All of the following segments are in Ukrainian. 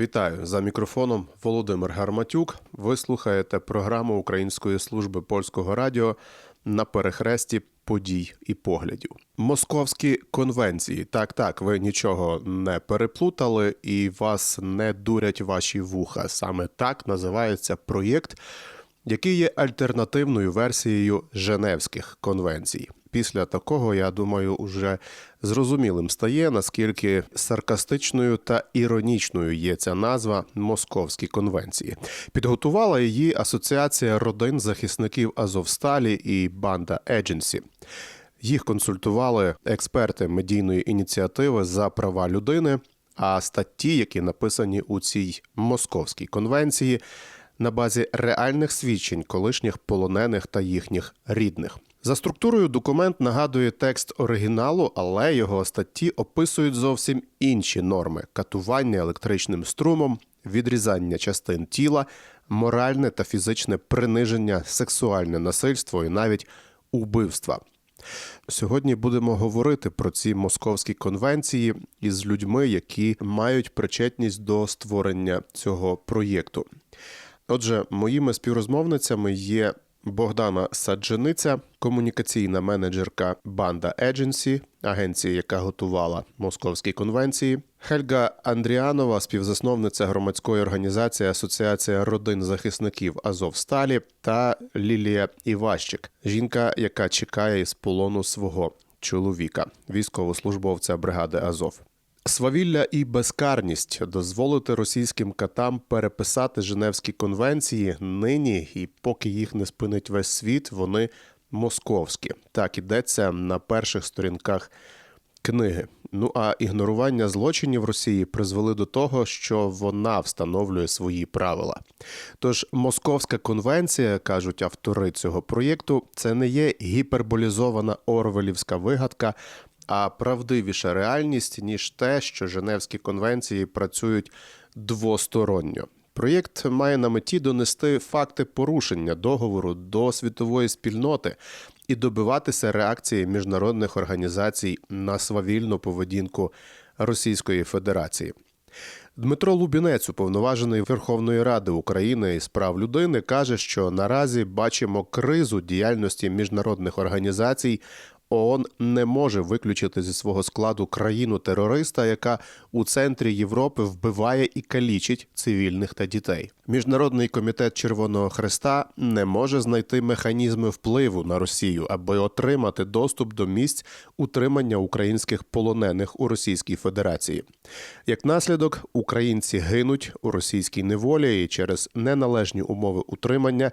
Вітаю за мікрофоном Володимир Гарматюк. Ви слухаєте програму Української служби польського радіо на перехресті подій і поглядів. Московські конвенції. Так, так, ви нічого не переплутали і вас не дурять ваші вуха. Саме так називається проєкт, який є альтернативною версією Женевських конвенцій. Після такого, я думаю, уже зрозумілим стає, наскільки саркастичною та іронічною є ця назва Московські конвенції. Підготувала її Асоціація родин захисників Азовсталі і банда Едженсі. Їх консультували експерти медійної ініціативи за права людини. А статті, які написані у цій московській конвенції, на базі реальних свідчень колишніх полонених та їхніх рідних. За структурою документ нагадує текст оригіналу, але його статті описують зовсім інші норми: катування електричним струмом, відрізання частин тіла, моральне та фізичне приниження, сексуальне насильство і навіть убивства. Сьогодні будемо говорити про ці московські конвенції із людьми, які мають причетність до створення цього проєкту. Отже, моїми співрозмовницями є Богдана Саджениця, комунікаційна менеджерка Банда Едженсі, агенції, яка готувала московські конвенції. Хельга Андріанова, співзасновниця громадської організації Асоціація родин захисників Азовсталі та Лілія Іващик, жінка, яка чекає із полону свого чоловіка, військовослужбовця бригади Азов. Свавілля і безкарність дозволити російським катам переписати Женевські конвенції нині, і поки їх не спинить весь світ, вони московські. Так ідеться на перших сторінках книги. Ну а ігнорування злочинів Росії призвели до того, що вона встановлює свої правила. Тож Московська конвенція, кажуть автори цього проєкту, це не є гіперболізована орвелівська вигадка правдивіша реальність ніж те, що Женевські конвенції працюють двосторонньо. Проєкт має на меті донести факти порушення договору до світової спільноти і добиватися реакції міжнародних організацій на свавільну поведінку Російської Федерації. Дмитро Лубінець, уповноважений Верховної Ради України із прав людини, каже, що наразі бачимо кризу діяльності міжнародних організацій ООН не може виключити зі свого складу країну терориста, яка у центрі Європи вбиває і калічить цивільних та дітей. Міжнародний комітет Червоного Хреста не може знайти механізми впливу на Росію, аби отримати доступ до місць утримання українських полонених у Російській Федерації. Як наслідок, українці гинуть у російській неволі і через неналежні умови утримання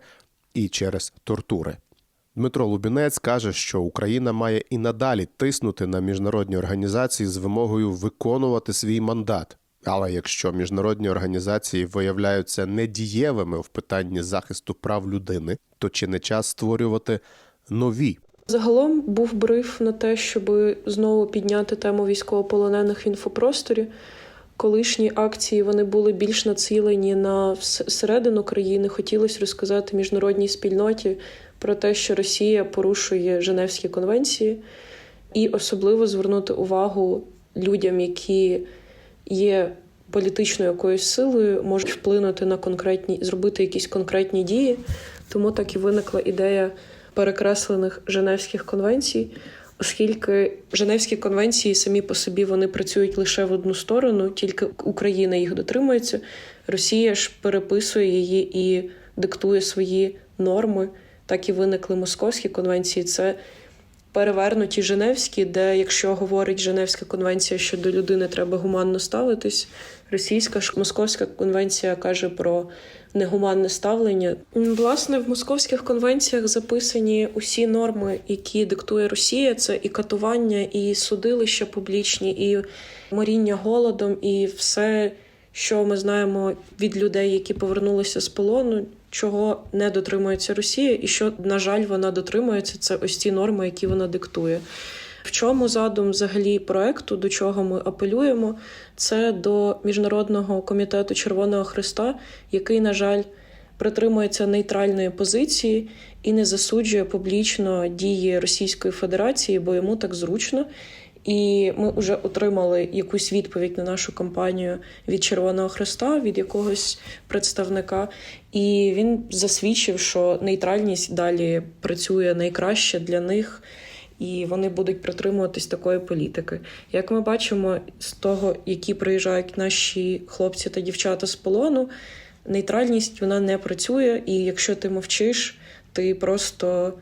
і через тортури. Дмитро Лубінець каже, що Україна має і надалі тиснути на міжнародні організації з вимогою виконувати свій мандат. Але якщо міжнародні організації виявляються недієвими в питанні захисту прав людини, то чи не час створювати нові? Загалом був бриф на те, щоб знову підняти тему військовополонених в інфопросторі. Колишні акції вони були більш націлені на середину країни. Хотілося розказати міжнародній спільноті про те, що Росія порушує Женевські конвенції, і особливо звернути увагу людям, які є політичною якоюсь силою, можуть вплинути на конкретні, зробити якісь конкретні дії. Тому так і виникла ідея перекреслених Женевських конвенцій. Оскільки Женевські конвенції самі по собі вони працюють лише в одну сторону, тільки Україна їх дотримується, Росія ж переписує її і диктує свої норми так і виникли московські конвенції. Це перевернуті Женевські, де, якщо говорить Женевська конвенція, що до людини треба гуманно ставитись, російська московська конвенція каже про негуманне ставлення. Власне, в московських конвенціях записані усі норми, які диктує Росія. Це і катування, і судилища публічні, і моріння голодом, і все, що ми знаємо від людей, які повернулися з полону чого не дотримується Росія, і що, на жаль, вона дотримується, це ось ці норми, які вона диктує. В чому задум взагалі проекту, до чого ми апелюємо, це до Міжнародного комітету Червоного Христа, який, на жаль, притримується нейтральної позиції і не засуджує публічно дії Російської Федерації, бо йому так зручно. І ми вже отримали якусь відповідь на нашу кампанію від Червоного Хреста, від якогось представника. І він засвідчив, що нейтральність далі працює найкраще для них, і вони будуть притримуватись такої політики. Як ми бачимо з того, які приїжджають наші хлопці та дівчата з полону, нейтральність вона не працює, і якщо ти мовчиш, ти просто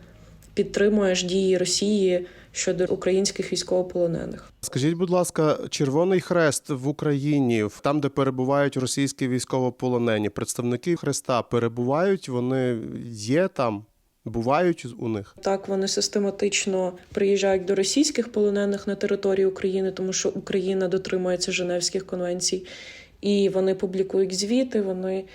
підтримуєш дії Росії щодо українських військовополонених. Скажіть, будь ласка, Червоний Хрест в Україні, там, де перебувають російські військовополонені, представники Хреста перебувають, вони є там, бувають у них. Так, вони систематично приїжджають до російських полонених на території України, тому що Україна дотримується Женевських конвенцій, і вони публікують звіти, вони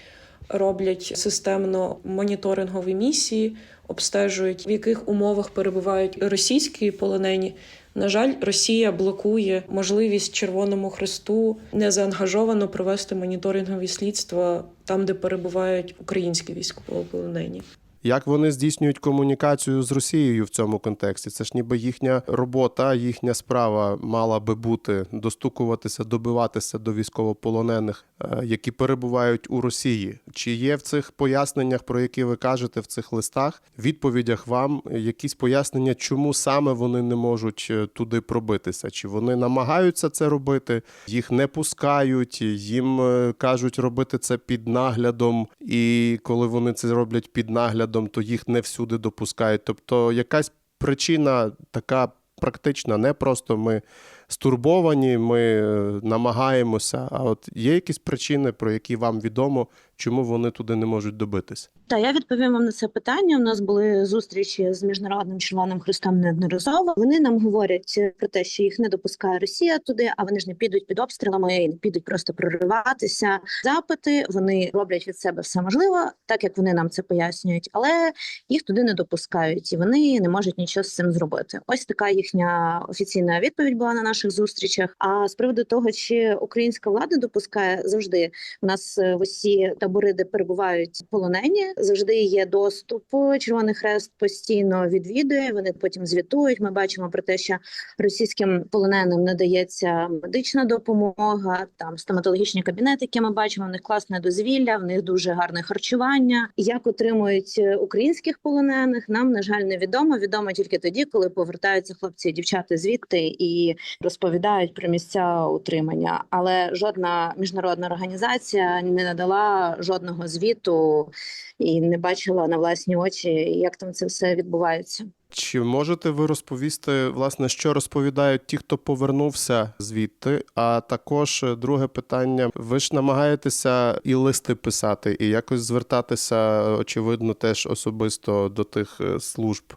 роблять системно моніторингові місії, обстежують, в яких умовах перебувають російські полонені. На жаль, Росія блокує можливість Червоному Хресту незаангажовано провести моніторингові слідства там, де перебувають українські військовополонені. Як вони здійснюють комунікацію з Росією в цьому контексті? Це ж ніби їхня робота, їхня справа мала би бути достукуватися, добиватися до військовополонених, е, які перебувають у Росії. Чи є в цих поясненнях, про які ви кажете в цих листах, відповідях вам якісь пояснення, чому саме вони не можуть е, туди пробитися? Чи вони намагаються це робити, їх не пускають, їм е, кажуть робити це під наглядом, і коли вони це роблять під наглядом, то їх не всюди допускають. Тобто якась причина така практична, не просто ми стурбовані, ми е, намагаємося. А от є якісь причини, про які вам відомо, чому вони туди не можуть добитись? Та я відповім вам на це питання. У нас були зустрічі з міжнародним червоним хрестом неодноразово. Вони нам говорять про те, що їх не допускає Росія туди, а вони ж не підуть під обстрілами і не підуть просто прориватися. Запити вони роблять від себе все можливе, так як вони нам це пояснюють, але їх туди не допускають, і вони не можуть нічого з цим зробити. Ось така їхня офіційна відповідь була на наших зустрічах. А з приводу того, чи українська влада допускає завжди у нас е, в усі табори, де перебувають полонені, завжди є доступ. Червоний хрест постійно відвідує. Вони потім звітують. Ми бачимо про те, що російським полоненим надається медична допомога, там стоматологічні кабінети, які ми бачимо. В них класне дозвілля, в них дуже гарне харчування. Як отримують українських полонених, нам на жаль невідомо. Відомо тільки тоді, коли повертаються хлопці і дівчата звідти і розповідають про місця утримання. Але жодна міжнародна організація не надала жодного звіту і не бачила на власні очі, як там це все відбувається. Чи можете ви розповісти, власне, що розповідають ті, хто повернувся звідти? А також е, друге питання: ви ж намагаєтеся і листи писати, і якось звертатися, очевидно, теж особисто до тих е, служб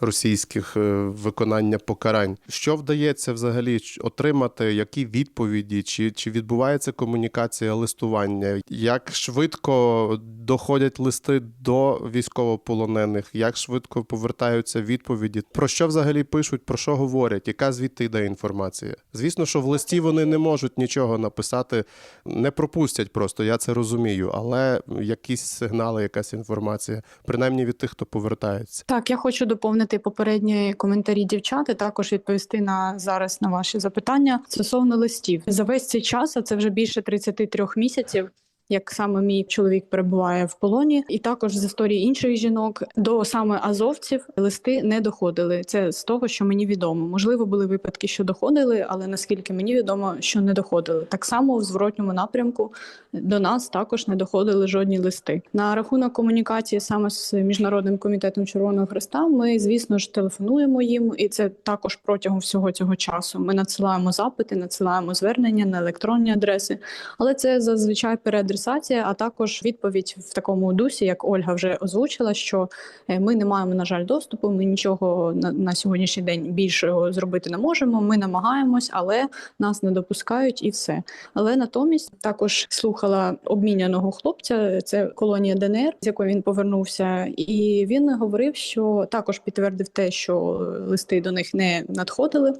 російських е, виконання покарань. Що вдається взагалі отримати? Які відповіді? Чи, чи відбувається комунікація листування? Як швидко доходять листи до військовополонених? Як швидко повертаються відповіді? Про що взагалі пишуть? Про що говорять? Яка звідти йде інформація? Звісно, що в листі вони не можуть нічого написати, не пропустять просто. Я це розумію, але якісь сигнали, якась інформація, принаймні від тих, хто повертається. Так, я хочу доповнити попередні коментарі дівчат і також відповісти на зараз на ваші запитання стосовно листів. За весь цей час, а це вже більше 33 місяців. Як саме мій чоловік перебуває в полоні, і також з історії інших жінок до саме азовців листи не доходили. Це з того, що мені відомо. Можливо, були випадки, що доходили, але наскільки мені відомо, що не доходили. Так само в зворотньому напрямку до нас також не доходили жодні листи. На рахунок комунікації саме з міжнародним комітетом Червоного Хреста. Ми, звісно ж, телефонуємо їм, і це також протягом всього цього часу. Ми надсилаємо запити, надсилаємо звернення на електронні адреси, але це зазвичай переадресація, а також відповідь в такому дусі, як Ольга вже озвучила, що е, ми не маємо, на жаль, доступу. Ми нічого на, на сьогоднішній день більшого зробити не можемо. Ми намагаємось, але нас не допускають і все. Але натомість також слухала обміняного хлопця. Це колонія ДНР, з якої він повернувся, і він говорив, що також підтвердив те, що листи до них не надходили.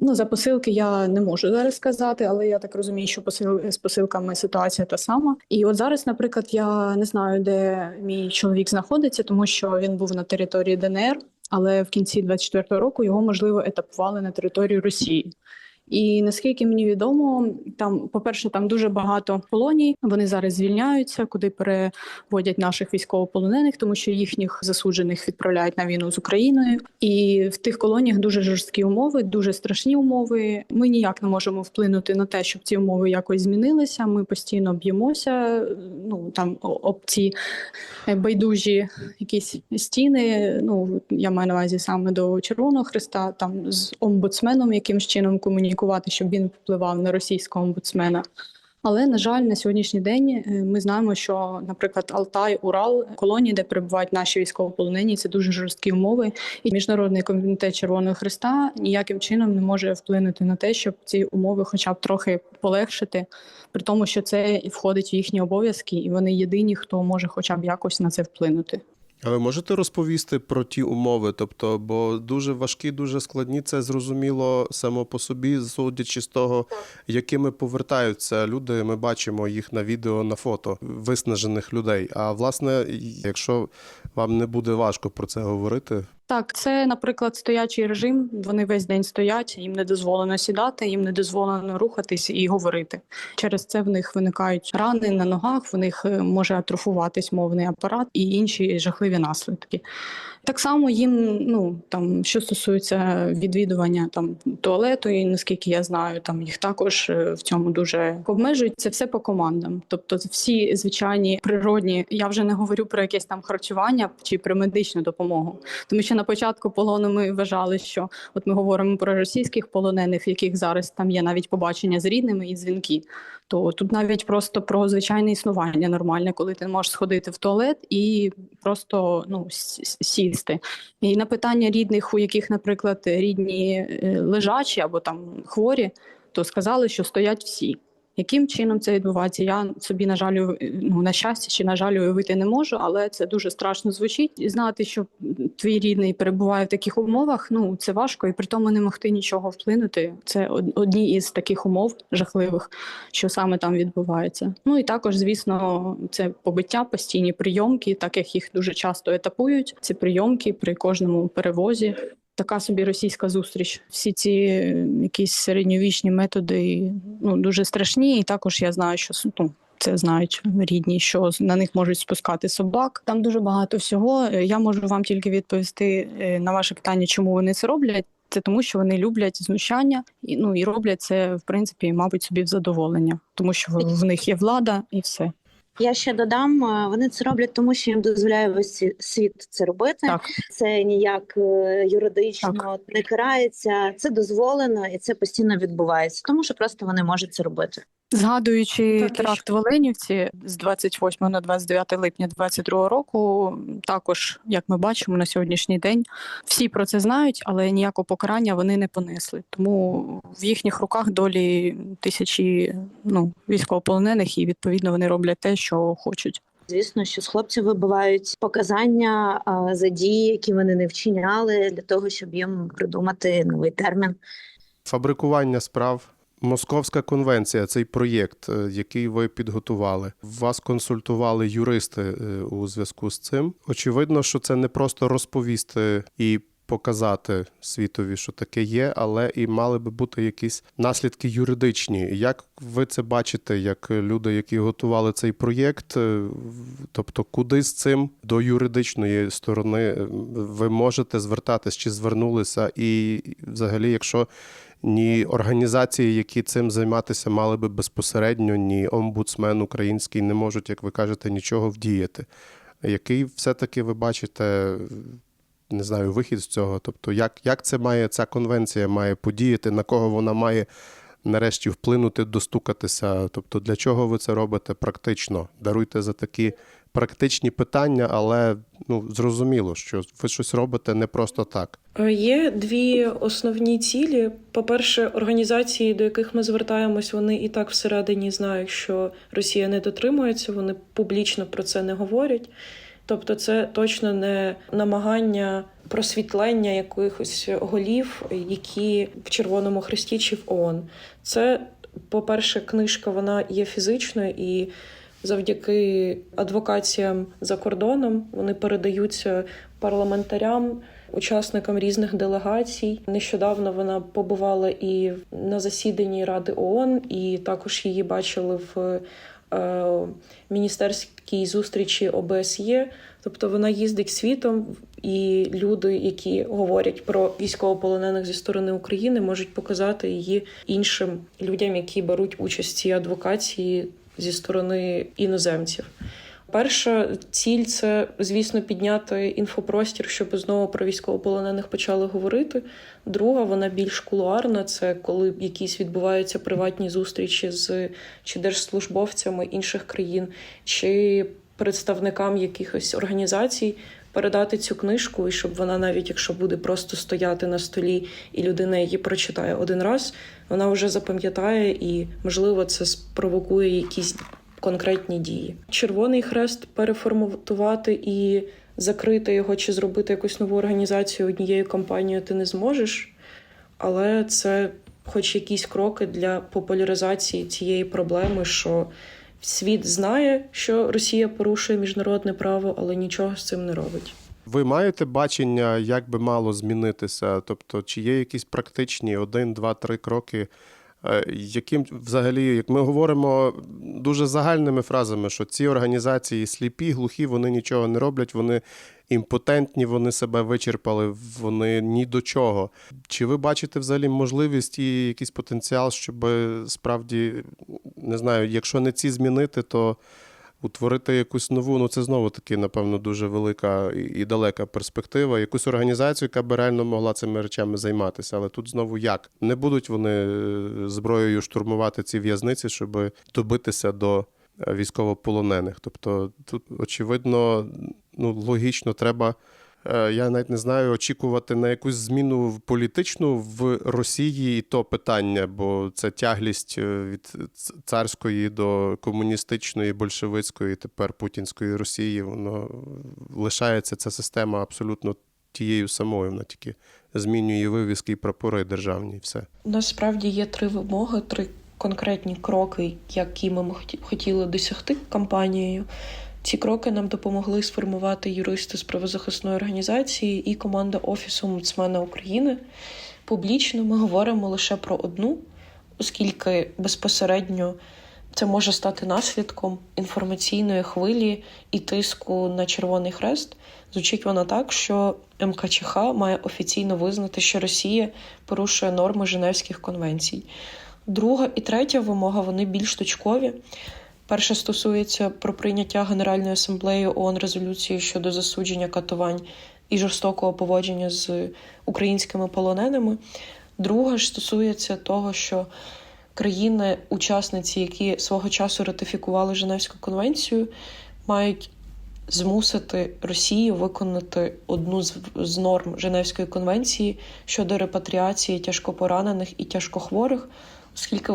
Ну, за посилки я не можу зараз сказати, але я так розумію, що посил з посилками ситуація та сама. І от зараз, наприклад, я не знаю, де мій чоловік знаходиться, тому що він був на території ДНР. але в кінці 24-го року його можливо етапували на територію Росії. І наскільки мені відомо, там, по-перше, там дуже багато колоній. Вони зараз звільняються, куди переводять наших військовополонених, тому що їхніх засуджених відправляють на війну з Україною. І в тих колоніях дуже жорсткі умови, дуже страшні умови. Ми ніяк не можемо вплинути на те, щоб ці умови якось змінилися. Ми постійно б'ємося. Ну там об ці е, байдужі якісь стіни. Ну я маю на увазі саме до Червоного Христа, там з омбудсменом, якимсь чином комунікувати, щоб він впливав на російського омбудсмена. Але на жаль, на сьогоднішній день е, ми знаємо, що, наприклад, Алтай, Урал, колонії, де перебувають наші військовополонені, це дуже жорсткі умови. І міжнародний комітет Червоного Христа ніяким чином не може вплинути на те, щоб ці умови, хоча б трохи полегшити, при тому, що це і входить в їхні обов'язки, і вони єдині, хто може, хоча б якось на це вплинути. А ви можете розповісти про ті умови? Тобто, бо дуже важкі, дуже складні, це зрозуміло само по собі, судячи з того, якими повертаються люди. Ми бачимо їх на відео, на фото виснажених людей. А власне, якщо вам не буде важко про це говорити, Так, це, наприклад, стоячий режим. Вони весь день стоять, їм не дозволено сідати, їм не дозволено рухатись і говорити. Через це в них виникають рани на ногах, в них е, може атрофуватись мовний апарат і інші жахливі наслідки. Так само їм, ну там, що стосується відвідування там туалету, і наскільки я знаю, там їх також е, в цьому дуже обмежують. Це все по командам. Тобто, всі звичайні природні, я вже не говорю про якесь там харчування чи про медичну допомогу. Тому що на початку полону ми вважали, що от ми говоримо про російських полонених, яких зараз там є навіть побачення з рідними і дзвінки. То тут навіть просто про звичайне існування нормальне, коли ти можеш сходити в туалет і просто ну сісти. І на питання рідних, у яких, наприклад, рідні е, лежачі або там хворі, то сказали, що стоять всі. Яким чином це відбувається? Я собі, на жаль, ну, на щастя чи на жаль, уявити не можу, але це дуже страшно звучить. І знати, що твій рідний перебуває в таких умовах, ну це важко, і при тому не могти нічого вплинути. Це одні із таких умов жахливих, що саме там відбувається. Ну і також, звісно, це побиття, постійні прийомки, так як їх дуже часто етапують. Ці прийомки при кожному перевозі. Така собі російська зустріч. Всі ці е, якісь середньовічні методи ну дуже страшні. І також я знаю, що ну, це знають рідні, що на них можуть спускати собак. Там дуже багато всього. Е, Я можу вам тільки відповісти е, на ваше питання, чому вони це роблять. Це тому, що вони люблять знущання, і ну і роблять це в принципі, мабуть, собі в задоволення, тому що в, в них є влада і все. Я ще додам, е, вони це роблять, тому що їм дозволяє весь світ це робити. Так. Це ніяк юридично юридично не карається. Це дозволено і це постійно відбувається, тому що просто вони можуть це робити. Згадуючи Так, і теракт в Оленівці з 28 на 29 липня 2022 року, також як ми бачимо на сьогоднішній день, всі про це знають, але ніякого покарання вони не понесли. Тому в їхніх руках долі тисячі ну військовополонених, і відповідно вони роблять те, що хочуть. Звісно, що з хлопців вибивають показання за дії, які вони не вчиняли, для того, щоб їм придумати новий термін. фабрикування справ. Московська конвенція, цей проєкт, е, який ви підготували, вас консультували юристи е, у зв'язку з цим. Очевидно, що це не просто розповісти і показати світові, що таке є, але і мали би бути якісь наслідки юридичні. Як ви це бачите, як люди, які готували цей проєкт? Е, Тобто, куди з цим до юридичної сторони ви можете звертатись чи звернулися? І взагалі, якщо ні організації, які цим займатися мали би безпосередньо, ні омбудсмен український не можуть, як ви кажете, нічого вдіяти. Який все-таки ви бачите, не знаю, вихід з цього? Тобто, як, як це має ця конвенція має подіяти, на кого вона має нарешті вплинути, достукатися? Тобто, для чого ви це робите практично? Даруйте за такі практичні питання, але ну, зрозуміло, що ви щось робите не просто так. Е, Є дві основні цілі. По-перше, організації, до яких ми звертаємось, вони і так всередині знають, що Росія не дотримується, вони публічно про це не говорять. Тобто, це точно не намагання просвітлення якихось голів, які в Червоному Хресті чи в ООН. Це, по-перше, книжка вона є фізичною і завдяки адвокаціям за кордоном вони передаються парламентарям учасникам різних делегацій. Нещодавно вона побувала і на засіданні Ради ООН, і також її бачили в е, міністерській зустрічі ОБСЄ. Тобто вона їздить світом, і люди, які говорять про військовополонених зі сторони України, можуть показати її іншим людям, які беруть участь в цій адвокації зі сторони іноземців. Перша ціль це, звісно, підняти інфопростір, щоб знову про військовополонених почали говорити. Друга, вона більш кулуарна. Це коли якісь відбуваються приватні зустрічі з чи держслужбовцями інших країн, чи представникам якихось організацій. Передати цю книжку, і щоб вона, навіть якщо буде просто стояти на столі, і людина її прочитає один раз, вона вже запам'ятає, і можливо це спровокує якісь конкретні дії. Червоний хрест переформатувати і закрити його чи зробити якусь нову організацію однією компанією ти не зможеш, але це хоч якісь кроки для популяризації цієї проблеми, що світ знає, що Росія порушує міжнародне право, але нічого з цим не робить. Ви маєте бачення, як би мало змінитися? Тобто, чи є якісь практичні один, два, три кроки, яким взагалі, як ми говоримо дуже загальними фразами, що ці організації сліпі, глухі, вони нічого не роблять, вони імпотентні, вони себе вичерпали, вони ні до чого. Чи ви бачите взагалі можливість і якийсь потенціал, щоб справді не знаю, якщо не ці змінити, то утворити якусь нову, ну це знову таки, напевно, дуже велика і далека перспектива. Якусь організацію, яка би реально могла цими речами займатися. Але тут знову як? Не будуть вони е, зброєю штурмувати ці в'язниці, щоб добитися до е, військовополонених. Тобто, тут, очевидно, ну, логічно треба. Е, Я навіть не знаю, очікувати на якусь зміну політичну в Росії і то питання, бо це тяглість е, від царської до комуністичної, большевицької, тепер путінської Росії. Воно лишається ця система абсолютно тією самою. Вона тільки змінює вивіски і прапори державні, і все. Насправді є три вимоги, три конкретні кроки, які ми хотіли досягти кампанією. Ці кроки нам допомогли сформувати юристи з правозахисної організації і команда Офісу омбудсмена України. Публічно ми говоримо лише про одну, оскільки безпосередньо це може стати наслідком інформаційної хвилі і тиску на Червоний Хрест. Звучить вона так, що МКЧХ має офіційно визнати, що Росія порушує норми Женевських конвенцій. Друга і третя вимога вони більш точкові. Перша стосується про прийняття Генеральною асамблеєю ООН резолюції щодо засудження катувань і жорстокого поводження з українськими полоненими. Друга ж стосується того, що країни-учасниці, які свого часу ратифікували Женевську конвенцію, мають змусити Росію виконати одну з, норм Женевської конвенції щодо репатріації тяжкопоранених і тяжкохворих, оскільки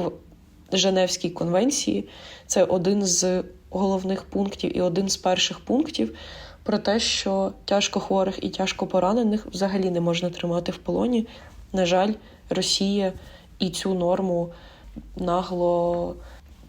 Женевській конвенції це один з головних пунктів і один з перших пунктів про те, що тяжко хворих і тяжко поранених взагалі не можна тримати в полоні. На жаль, Росія і цю норму нагло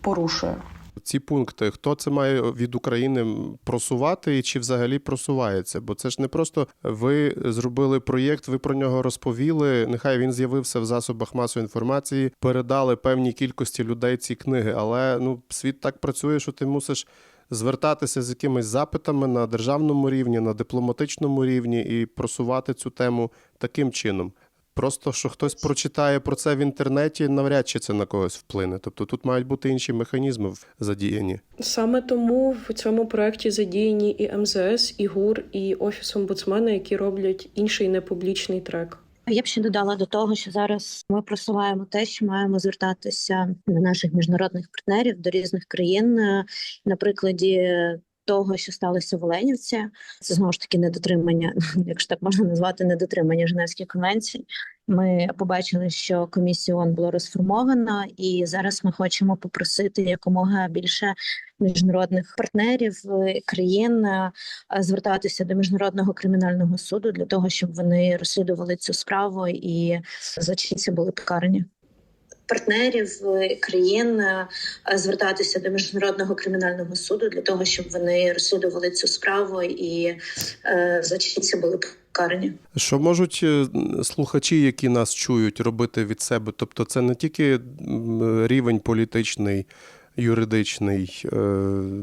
порушує. Ці пункти, хто це має від України просувати і чи взагалі просувається? Бо це ж не просто ви зробили проєкт, ви про нього розповіли. Нехай він з'явився в засобах масової інформації, передали певній кількості людей ці книги. Але ну світ так працює, що ти мусиш звертатися з якимись запитами на державному рівні, на дипломатичному рівні і просувати цю тему таким чином. Просто що хтось прочитає про це в інтернеті, навряд чи це на когось вплине. Тобто тут мають бути інші механізми в- задіяні. Саме тому в цьому проєкті задіяні і МЗС, і ГУР, і Офіс омбудсмена, які роблять інший непублічний трек. Я б ще додала до того, що зараз ми просуваємо те, що маємо звертатися до наших міжнародних партнерів до різних країн е, на прикладі. Того, що сталося в Оленівці, це знову ж таки недотримання, якщо так можна назвати, недотримання Женевських конвенцій. Ми побачили, що комісія ООН була розформована, і зараз ми хочемо попросити якомога більше міжнародних партнерів е, країн е, звертатися до міжнародного кримінального суду для того, щоб вони розслідували цю справу і злочинці були покарані. Партнерів країн е, звертатися до міжнародного кримінального суду для того, щоб вони розслідували цю справу і е, злочинці були покарані. Що можуть е, слухачі, які нас чують, робити від себе? Тобто, це не тільки рівень політичний, юридичний,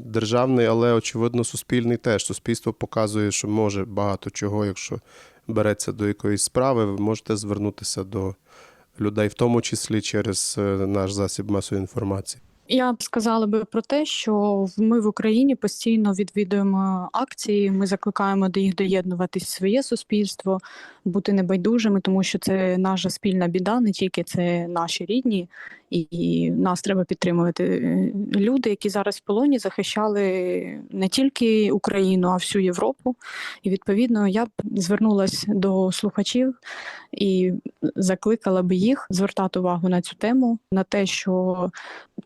державний, але очевидно, суспільний теж. Суспільство показує, що може багато чого, якщо береться до якоїсь справи, ви можете звернутися до людей, в тому числі через е, наш засіб масової інформації. Я б сказала би про те, що ми в Україні постійно відвідуємо акції. Ми закликаємо до їх доєднуватись своє суспільство, бути небайдужими, тому що це наша спільна біда, не тільки це наші рідні, і, нас треба підтримувати. Е, Люди, які зараз в полоні, захищали не тільки Україну, а всю Європу. І відповідно я б звернулася до слухачів і закликала би їх звертати увагу на цю тему, на те, що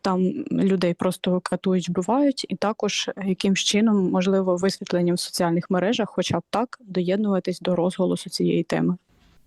там людей просто катують, вбивають, і також якимсь чином, можливо, висвітленням в соціальних мережах, хоча б так, доєднуватись до розголосу цієї теми.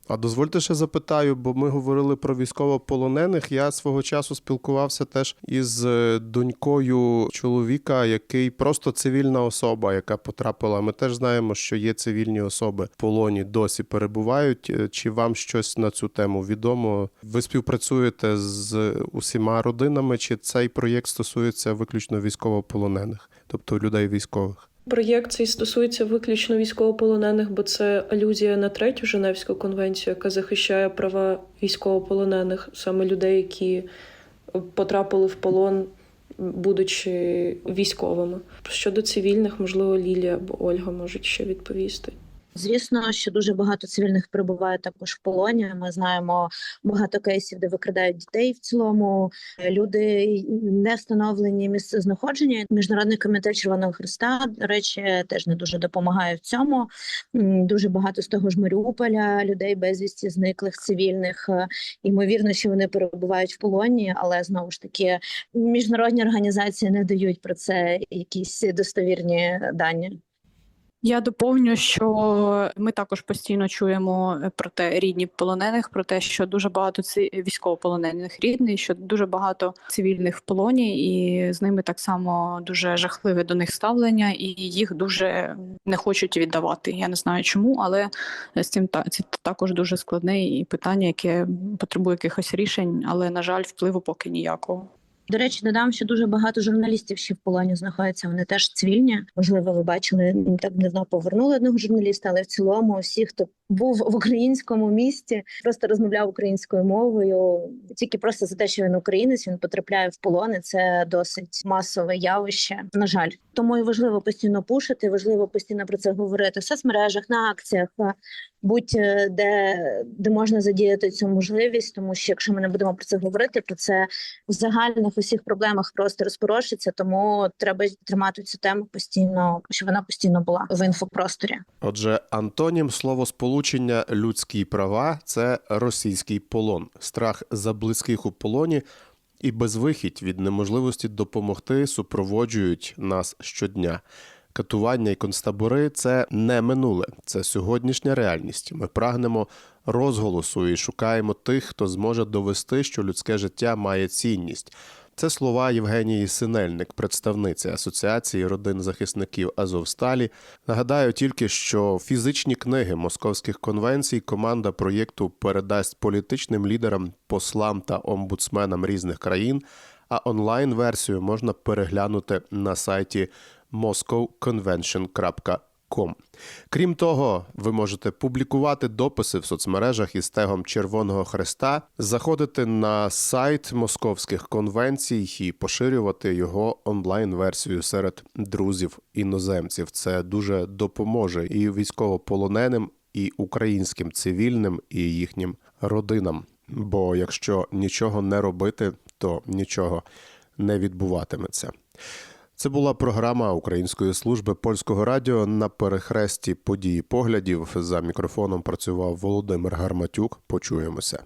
А дозвольте ще запитаю, бо ми говорили про військовополонених. Я свого часу спілкувався теж із е, донькою чоловіка, який просто цивільна особа, яка потрапила. Ми теж знаємо, що є цивільні особи в полоні, досі перебувають. Е, Чи вам щось на цю тему відомо? Ви співпрацюєте з усіма родинами, чи цей проєкт стосується виключно військовополонених, тобто людей військових? Проєкт цей стосується виключно військовополонених, бо це алюзія на третю Женевську конвенцію, яка захищає права військовополонених, саме людей, які потрапили в полон, будучи військовими. Щодо цивільних, можливо, Лілія або Ольга можуть ще відповісти. Звісно, що дуже багато цивільних перебуває також в полоні. Ми знаємо багато кейсів, де викрадають дітей в цілому. Люди не встановлені місце знаходження. Міжнародний комітет Червоного Христа, до речі, теж не дуже допомагає в цьому. Дуже багато з того ж Маріуполя людей безвісті зниклих цивільних. Е, Ймовірно, що вони перебувають в полоні, але знову ж таки міжнародні організації не дають про це якісь достовірні дані. Я доповню, що ми також постійно чуємо е, про те рідні полонених, про те, що дуже багато ці військовополонених рідних, що дуже багато цивільних в полоні, і з ними так само дуже жахливе до них ставлення, і їх дуже не хочуть віддавати. Я не знаю чому, але з цим це також дуже складне і питання, яке потребує якихось рішень, але на жаль, впливу поки ніякого. До речі, додам, що дуже багато журналістів ще в полоні знаходяться. Вони теж цивільні. Можливо, ви бачили не так давно повернули одного журналіста, але в цілому всі, хто був в українському місті, просто розмовляв українською мовою. Тільки просто за те, що він українець, він потрапляє в полон. і Це досить масове явище. На жаль, тому і важливо постійно пушити. Важливо постійно про це говорити в соцмережах, на акціях. Будь-де де можна задіяти цю можливість, тому що якщо ми не будемо про це говорити, про це в загальних усіх проблемах просто розпорошиться. Тому треба тримати цю тему постійно, щоб вона постійно була в інфопросторі. Отже, антонім словосполучення людські права це російський полон, страх за близьких у полоні і безвихідь від неможливості допомогти супроводжують нас щодня. Катування і концтабори це не минуле, це сьогоднішня реальність. Ми прагнемо розголосу і шукаємо тих, хто зможе довести, що людське життя має цінність. Це слова Євгенії Синельник, представниці Асоціації родин захисників Азовсталі. Нагадаю тільки, що фізичні книги московських конвенцій команда проєкту передасть політичним лідерам, послам та омбудсменам різних країн. А онлайн-версію можна переглянути на сайті moscowconvention.com. Крім того, ви можете публікувати дописи в соцмережах із тегом Червоного Хреста, заходити на сайт московських конвенцій і поширювати його онлайн-версію серед друзів іноземців. Це дуже допоможе і військовополоненим, і українським цивільним, і їхнім родинам. Бо якщо нічого не робити, то нічого не відбуватиметься. Це була програма Української служби польського радіо на перехресті події поглядів. За мікрофоном працював Володимир Гарматюк. Почуємося.